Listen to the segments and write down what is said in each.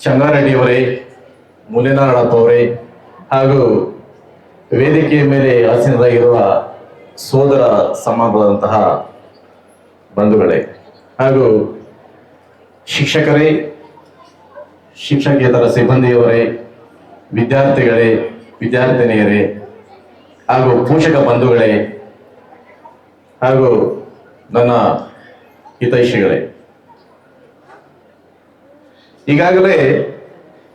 ಚಂಗಾರೆಡ್ಡಿಯವರೇ ಮುನಿನಾರಾಯಣಪ್ಪ ಅವರೇ ಹಾಗೂ ವೇದಿಕೆಯ ಮೇಲೆ ಆಸೀನರಾಗಿರುವ ಸೋದರ ಸಮಾಜದಂತಹ ಬಂಧುಗಳೇ ಹಾಗೂ ಶಿಕ್ಷಕರೇ, ಶಿಕ್ಷಕೇತರ ಸಿಬ್ಬಂದಿಯವರೇ, ವಿದ್ಯಾರ್ಥಿಗಳೇ, ವಿದ್ಯಾರ್ಥಿನಿಯರೇ ಹಾಗೂ ಪೋಷಕ ಬಂಧುಗಳೇ ಹಾಗೂ ನನ್ನ ಹಿತೈಷಿಗಳೇ. ಈಗಾಗಲೇ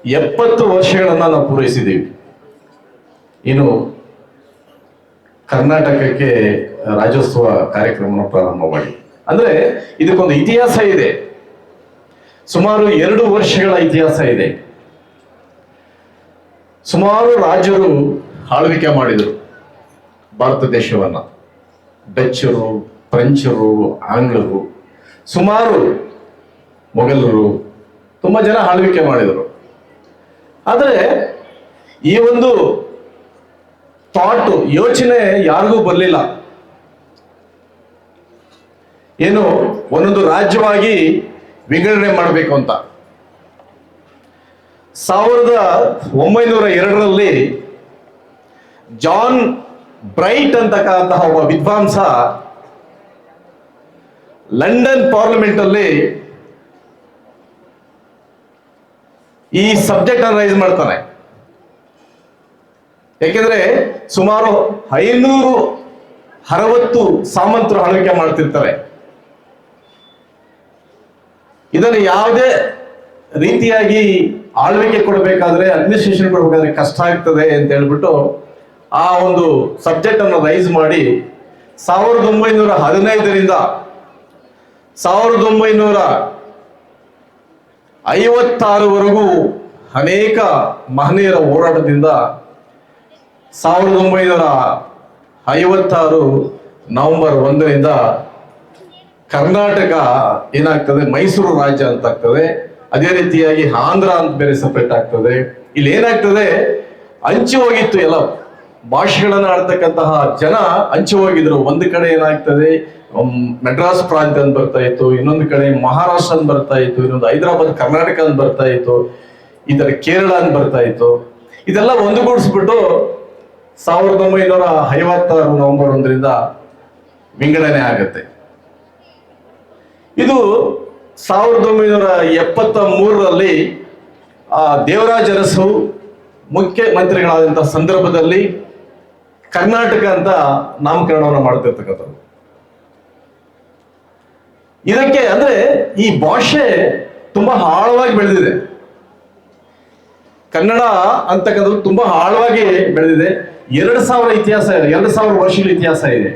ಎಪ್ಪತ್ತು ವರ್ಷಗಳನ್ನ ನಾವು ಪೂರೈಸಿದ್ದೀವಿ. ಇನ್ನು ಕರ್ನಾಟಕಕ್ಕೆ ರಾಜ್ಯೋತ್ಸವ ಕಾರ್ಯಕ್ರಮವನ್ನು ಪ್ರಾರಂಭ ಮಾಡಿ. ಅಂದ್ರೆ ಇದಕ್ಕೊಂದು ಇತಿಹಾಸ ಇದೆ. ಸುಮಾರು ಎರಡು ವರ್ಷಗಳ ಇತಿಹಾಸ ಇದೆ. ಸುಮಾರು ರಾಜರು ಆಳ್ವಿಕೆ ಮಾಡಿದರು ಭಾರತ ದೇಶವನ್ನ. ಡಚ್ಚರು, ಫ್ರೆಂಚರು, ಆಂಗ್ಲರು, ಸುಮಾರು ಮೊಘಲರು ತುಂಬಾ ಜನ ಆಳ್ವಿಕೆ ಮಾಡಿದರು. ಆದರೆ ಈ ಒಂದು ಥಾಟ್, ಯೋಚನೆ ಯಾರಿಗೂ ಬರಲಿಲ್ಲ. ಏನು, ಒಂದೊಂದು ರಾಜ್ಯವಾಗಿ ವಿಂಗಡಣೆ ಮಾಡಬೇಕು ಅಂತ. ಸಾವಿರದ ಒಂಬೈನೂರ ಎರಡರಲ್ಲಿ ಜಾನ್ ಬ್ರೈಟ್ ಅಂತಕ್ಕಂತಹ ಒಬ್ಬ ವಿದ್ವಾಂಸ ಲಂಡನ್ ಪಾರ್ಲಿಮೆಂಟ್ ಅಲ್ಲಿ ಈ ಸಬ್ಜೆಕ್ಟ್ ಅನ್ನು ರೈಸ್ ಮಾಡ್ತಾನೆ. ಯಾಕೆಂದ್ರೆ ಸುಮಾರು ಐನೂರು ಅರವತ್ತು ಸಾಮಂತರು ಆಳ್ವಿಕೆ ಮಾಡ್ತಿರ್ತಾರೆ. ಇದನ್ನು ಯಾವುದೇ ರೀತಿಯಾಗಿ ಆಳ್ವಿಕೆ ಕೊಡಬೇಕಾದ್ರೆ ಅಡ್ಮಿನಿಸ್ಟ್ರೇಷನ್ ಕೊಡಬೇಕಾದ್ರೆ ಕಷ್ಟ ಆಗ್ತದೆ ಅಂತ ಹೇಳ್ಬಿಟ್ಟು ಆ ಒಂದು ಸಬ್ಜೆಕ್ಟ್ ಅನ್ನು ರೈಸ್ ಮಾಡಿ ಸಾವಿರದ ಒಂಬೈನೂರ ಹದಿನೈದರಿಂದ, ಸಾವಿರದ ಒಂಬೈನೂರ ಐವತ್ತಾರವರೆಗೂ ಅನೇಕ ಮಹನೀಯರ ಹೋರಾಟದಿಂದ ಸಾವಿರದ ಒಂಬೈನೂರ ಐವತ್ತಾರು ನವೆಂಬರ್ ಒಂದರಿಂದ ಕರ್ನಾಟಕ ಏನಾಗ್ತದೆ? ಮೈಸೂರು ರಾಜ್ಯ ಅಂತ ಆಗ್ತದೆ ಅದೇ ರೀತಿಯಾಗಿ ಆಂಧ್ರ ಅಂತ ಬೇರೆ ಸಪರೇಟ್ ಆಗ್ತದೆ. ಇಲ್ಲಿ ಏನಾಗ್ತದೆ ಹಂಚಿ ಹೋಗಿತ್ತು ಎಲ್ಲ. ಭಾಷೆಗಳನ್ನ ಆಡ್ತಕ್ಕಂತಹ ಜನ ಹಂಚಿ ಹೋಗಿದ್ರು ಒಂದು ಕಡೆ ಏನಾಗ್ತದೆ ಮೆಡ್ರಾಸ್ ಪ್ರಾಂತ್ಯ ಅಂತ ಬರ್ತಾ ಇತ್ತು, ಇನ್ನೊಂದು ಕಡೆ ಮಹಾರಾಷ್ಟ್ರ ಅಂತ ಬರ್ತಾ ಇತ್ತು, ಇನ್ನೊಂದು ಹೈದರಾಬಾದ್ ಕರ್ನಾಟಕ ಅಂತ ಬರ್ತಾ ಇತ್ತು ಕೇರಳ ಅಂತ ಬರ್ತಾ ಇತ್ತು. ಇದೆಲ್ಲ ಒಂದುಗೂಡಿಸ್ಬಿಟ್ಟು ಸಾವಿರದ ಒಂಬೈನೂರ ಐವತ್ತಾರು ನವೆಂಬರ್ ಒಂದರಿಂದ ವಿಂಗಡಣೆ ಆಗುತ್ತೆ. ಇದು ಸಾವಿರದ ಒಂಬೈನೂರ ಎಪ್ಪತ್ತ ಮೂರರಲ್ಲಿ, ಆ ದೇವರಾಜ ಅರಸು ಮುಖ್ಯಮಂತ್ರಿಗಳಾದಂಥ ಸಂದರ್ಭದಲ್ಲಿ ಕರ್ನಾಟಕ ಅಂತ ನಾಮಕರಣವನ್ನು ಮಾಡ್ತಿರ್ತಕ್ಕಂಥದ್ದು ಇದಕ್ಕೆ ಅಂದ್ರೆ ಈ ಭಾಷೆ ತುಂಬಾ ಆಳವಾಗಿ ಬೆಳೆದಿದೆ. ಕನ್ನಡ ಅಂತಕ್ಕಂಥದ್ದು ತುಂಬಾ ಆಳವಾಗಿ ಬೆಳೆದಿದೆ. ಎರಡು ಸಾವಿರ ಇತಿಹಾಸ ಇದೆ, ಎರಡು ಸಾವಿರ ವರ್ಷಗಳ ಇತಿಹಾಸ ಇದೆ.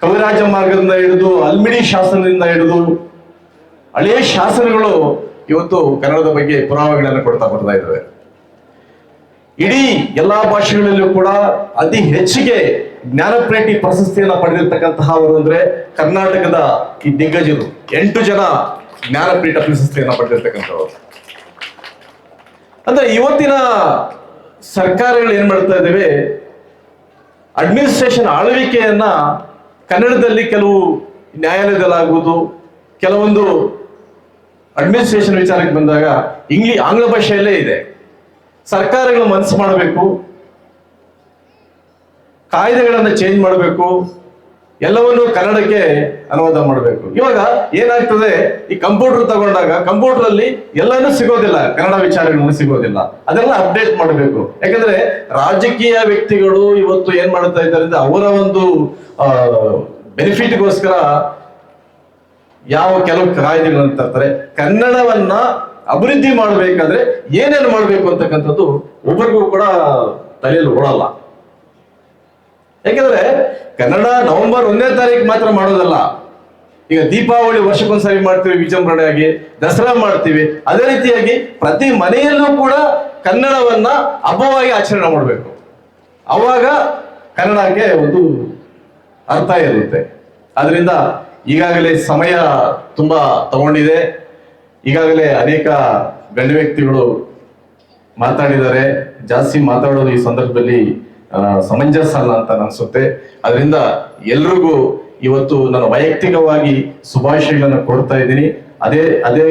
ಕವಿರಾಜ ಮಾರ್ಗದಿಂದ ಹಿಡಿದು ಅಲ್ಮಿಡಿ ಶಾಸನದಿಂದ ಹಿಡಿದು ಹಳೆಯ ಶಾಸನಗಳು ಇವತ್ತು ಕನ್ನಡದ ಬಗ್ಗೆ ಪುರಾವೆಗಳನ್ನು ಕೊಡ್ತಾ ಬರ್ತಾ ಇದ್ದಾವೆ. ಇಡೀ ಎಲ್ಲಾ ಭಾಷೆಗಳಲ್ಲೂ ಕೂಡ ಅತಿ ಹೆಚ್ಚಿಗೆ ಜ್ಞಾನಪ್ರೇಟಿ ಪ್ರಶಸ್ತಿಯನ್ನ ಪಡೆದಿರ್ತಕ್ಕಂತಹವರು ಅಂದ್ರೆ ಕರ್ನಾಟಕದ ಈ ದಿಗ್ಗಜರು. ಎಂಟು ಜನ ಜ್ಞಾನಪೀಠ ಪ್ರಶಸ್ತಿಯನ್ನ ಪಡೆದಿರ್ತಕ್ಕಂಥವ್ರು. ಅಂದ್ರೆ ಇವತ್ತಿನ ಸರ್ಕಾರಗಳು ಏನ್ ಮಾಡ್ತಾ ಇದ್ದೇವೆ ಅಡ್ಮಿನಿಸ್ಟ್ರೇಷನ್ ಆಳ್ವಿಕೆಯನ್ನ ಕನ್ನಡದಲ್ಲಿ ಕೆಲವು ನ್ಯಾಯಾಲಯದಲ್ಲಾಗುವುದು, ಕೆಲವೊಂದು ಅಡ್ಮಿನಿಸ್ಟ್ರೇಷನ್ ವಿಚಾರಕ್ಕೆ ಬಂದಾಗ ಇಂಗ್ಲಿ ಆಂಗ್ಲ ಭಾಷೆಯಲ್ಲೇ ಇದೆ. ಸರ್ಕಾರಗಳು ಮನಸ್ಸು ಮಾಡಬೇಕು, ಕಾಯ್ದೆಗಳನ್ನು ಚೇಂಜ್ ಮಾಡಬೇಕು, ಎಲ್ಲವನ್ನು ಕನ್ನಡಕ್ಕೆ ಅನುವಾದ ಮಾಡಬೇಕು. ಇವಾಗ ಏನಾಗ್ತದೆ, ಈ ಕಂಪ್ಯೂಟರ್ ತಗೊಂಡಾಗ ಕಂಪ್ಯೂಟರ್ ಅಲ್ಲಿ ಎಲ್ಲಾನು ಸಿಗೋದಿಲ್ಲ, ಕನ್ನಡ ವಿಚಾರಗಳನ್ನು ಸಿಗೋದಿಲ್ಲ. ಅದೆಲ್ಲ ಅಪ್ಡೇಟ್ ಮಾಡಬೇಕು. ಯಾಕಂದ್ರೆ ರಾಜಕೀಯ ವ್ಯಕ್ತಿಗಳು ಇವತ್ತು ಏನ್ ಮಾಡ್ತಾ ಇದ್ದಾರೆ ಅವರ ಒಂದು ಬೆನಿಫಿಟ್ಗೋಸ್ಕರ ಯಾವ ಕೆಲವು ಕಾಯ್ದೆಗಳನ್ನು ತರ್ತಾರೆ. ಕನ್ನಡವನ್ನ ಅಭಿವೃದ್ಧಿ ಮಾಡಬೇಕಾದ್ರೆ ಏನೇನು ಮಾಡಬೇಕು ಅಂತಕ್ಕಂಥದ್ದು ಒಬ್ಬರಿಗೂ ಕೂಡ ತಲೆಯಲ್ಲಿ ಓಡಲ್ಲ. ಯಾಕೆಂದ್ರೆ ಕನ್ನಡ ನವೆಂಬರ್ ಒಂದನೇ ತಾರೀಕು ಮಾತ್ರ ಮಾಡೋದಲ್ಲ. ಈಗ ದೀಪಾವಳಿ ವರ್ಷಕ್ಕೊಂದ್ಸರಿ ಮಾಡ್ತೀವಿ, ವಿಜೃಂಭಣೆಯಾಗಿ ದಸರಾ ಮಾಡ್ತೀವಿ. ಅದೇ ರೀತಿಯಾಗಿ ಪ್ರತಿ ಮನೆಯಲ್ಲೂ ಕೂಡ ಕನ್ನಡವನ್ನ ಹಬ್ಬವಾಗಿ ಆಚರಣೆ ಮಾಡಬೇಕು. ಅವಾಗ ಕನ್ನಡಕ್ಕೆ ಒಂದು ಅರ್ಥ ಇರುತ್ತೆ. ಅದರಿಂದ ಈಗಾಗಲೇ ಸಮಯ ತುಂಬಾ ತಗೊಂಡಿದೆ. ಈಗಾಗಲೇ ಅನೇಕ ಗಣ್ಯ ವ್ಯಕ್ತಿಗಳು ಮಾತಾಡಿದ್ದಾರೆ. ಜಾಸ್ತಿ ಮಾತಾಡೋದು ಈ ಸಂದರ್ಭದಲ್ಲಿ ಸಮಂಜಸ ಅಲ್ಲ ಅಂತ ಅನ್ಸುತ್ತೆ. ಅದರಿಂದ ಎಲ್ರಿಗೂ ಇವತ್ತು ನಾನು ವೈಯಕ್ತಿಕವಾಗಿ ಶುಭಾಶಯಗಳನ್ನು ಕೊಡ್ತಾ ಇದ್ದೀನಿ. ಅದೇ ಅದೇ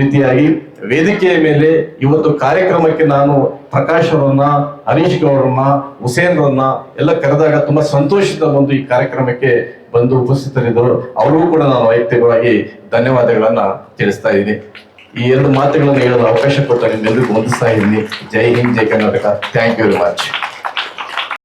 ರೀತಿಯಾಗಿ ವೇದಿಕೆಯ ಮೇಲೆ ಇವತ್ತು ಕಾರ್ಯಕ್ರಮಕ್ಕೆ ನಾನು ಪ್ರಕಾಶ್ ಅವರನ್ನ, ಹರೀಶ್ ಗೌಡ್ರನ್ನ ಹುಸೇನ್ರನ್ನ ಎಲ್ಲ ಕರೆದಾಗ ತುಂಬಾ ಸಂತೋಷದ ಒಂದು ಈ ಕಾರ್ಯಕ್ರಮಕ್ಕೆ ಬಂದು ಉಪಸ್ಥಿತರಿದ್ದರು. ಅವ್ರಿಗೂ ಕೂಡ ನಾನು ವೈಯಕ್ತಿಕವಾಗಿ ಧನ್ಯವಾದಗಳನ್ನ ತಿಳಿಸ್ತಾ ಇದ್ದೀನಿ. ಈ ಎರಡು ಮಾತುಗಳನ್ನು ಹೇಳಲು ಅವಕಾಶ ಕೊಟ್ಟ ನಿಮ್ಮೆಲ್ಲರಿಗೂ ವಂದಿಸ್ತಾ ಇದ್ದೀನಿ Jai Hind, Jai Karnataka. Thank you very much